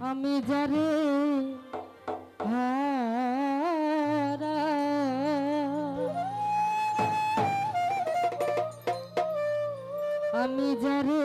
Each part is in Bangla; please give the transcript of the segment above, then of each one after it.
আমি যারে আমি যারে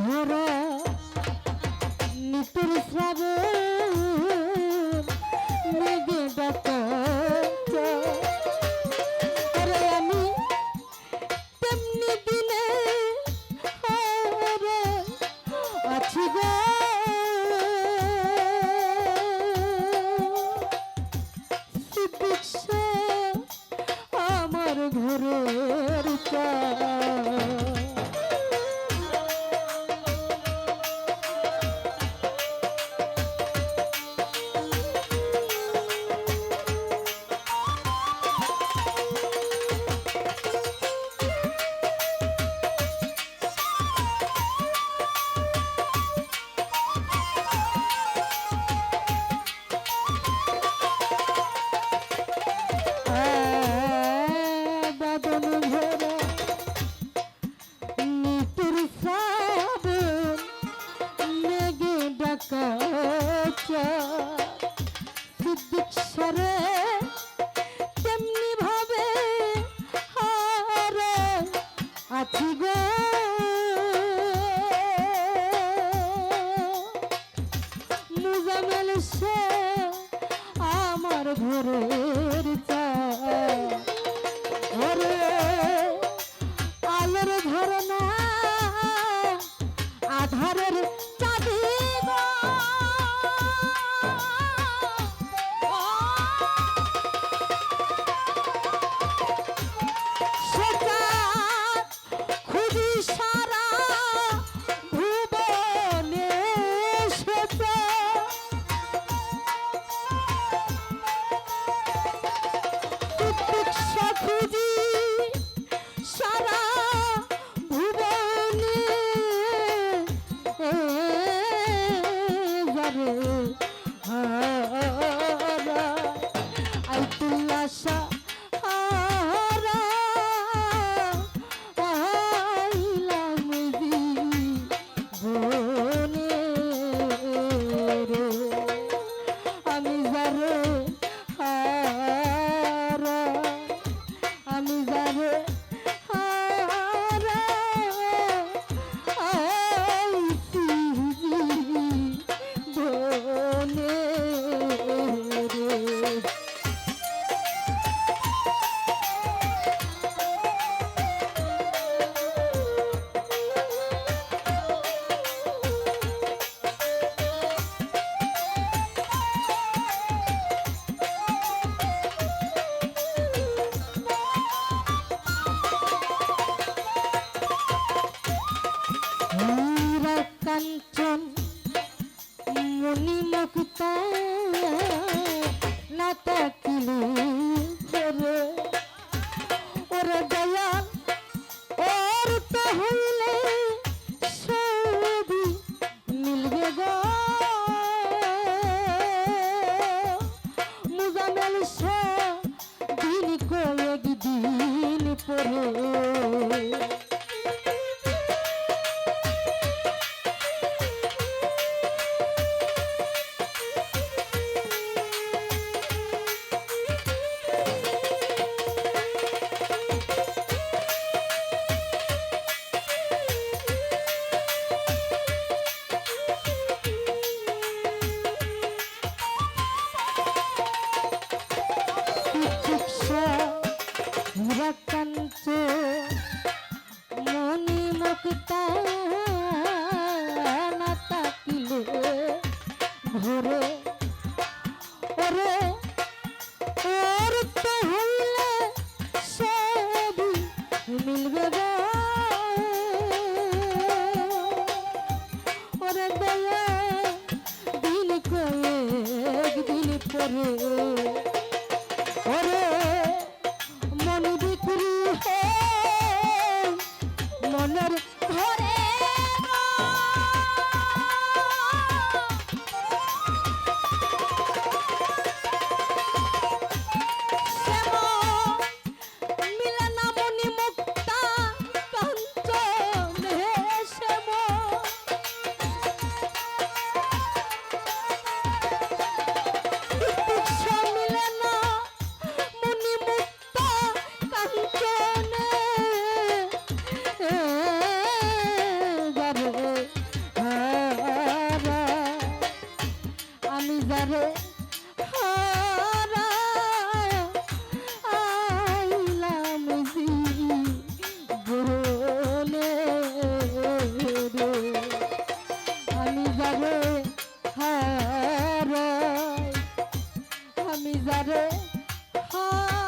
ভরা নিতুর শ্রাবণ মেঘে ডাকা রে মনের ঘরে যারে হা হ্যাঁ।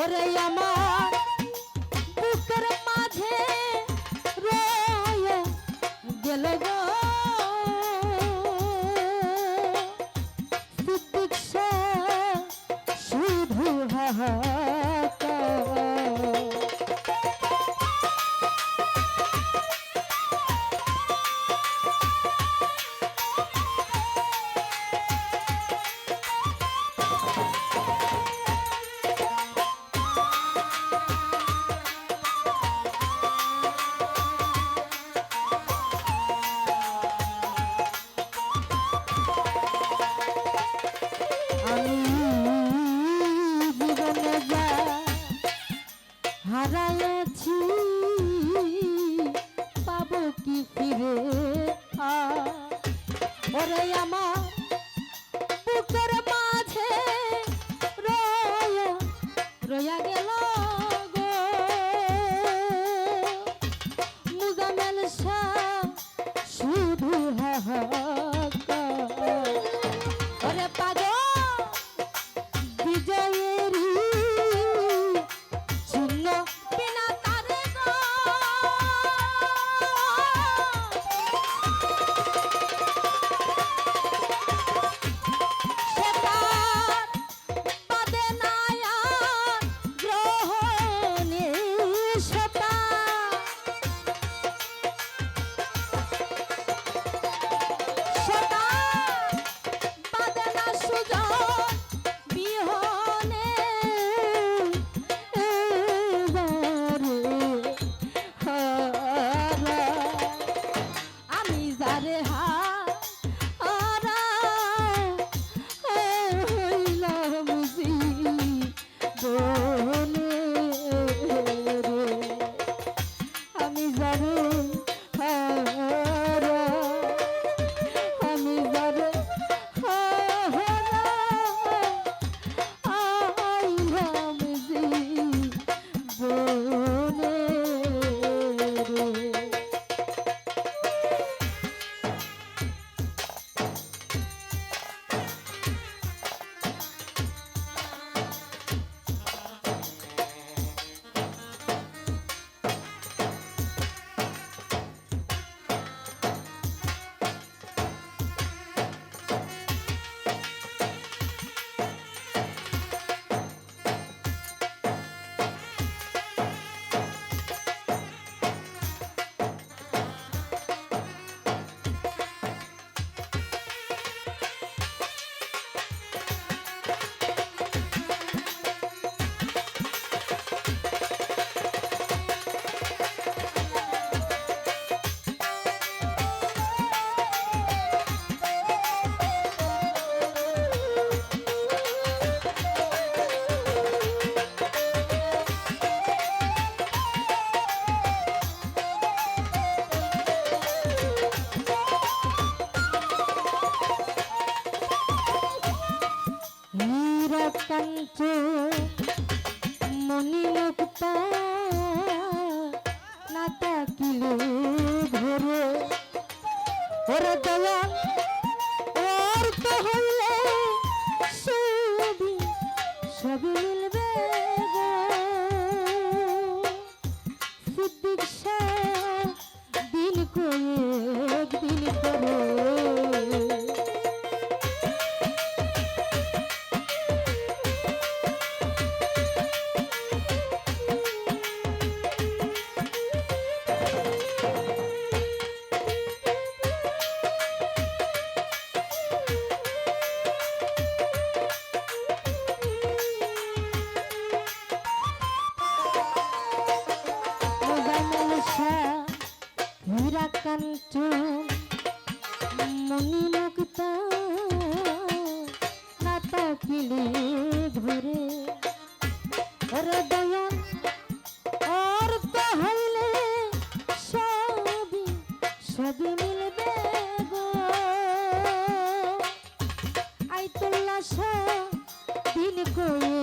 ওরে আমার বুকের মাঝে রয়ে গেল গো। ওরে আমার বুকের মাঝে রয়া রয়া গে দিল ভরে ওরে দয়া অর্থ হইল সবই সব মিলবে সিদ্দিক শাহ দিল কয়েক দিল করে ধরে। হৃদয় আর তাহলে সবই সবই মিলবে গো। আই তোল্লা দিন কয়ে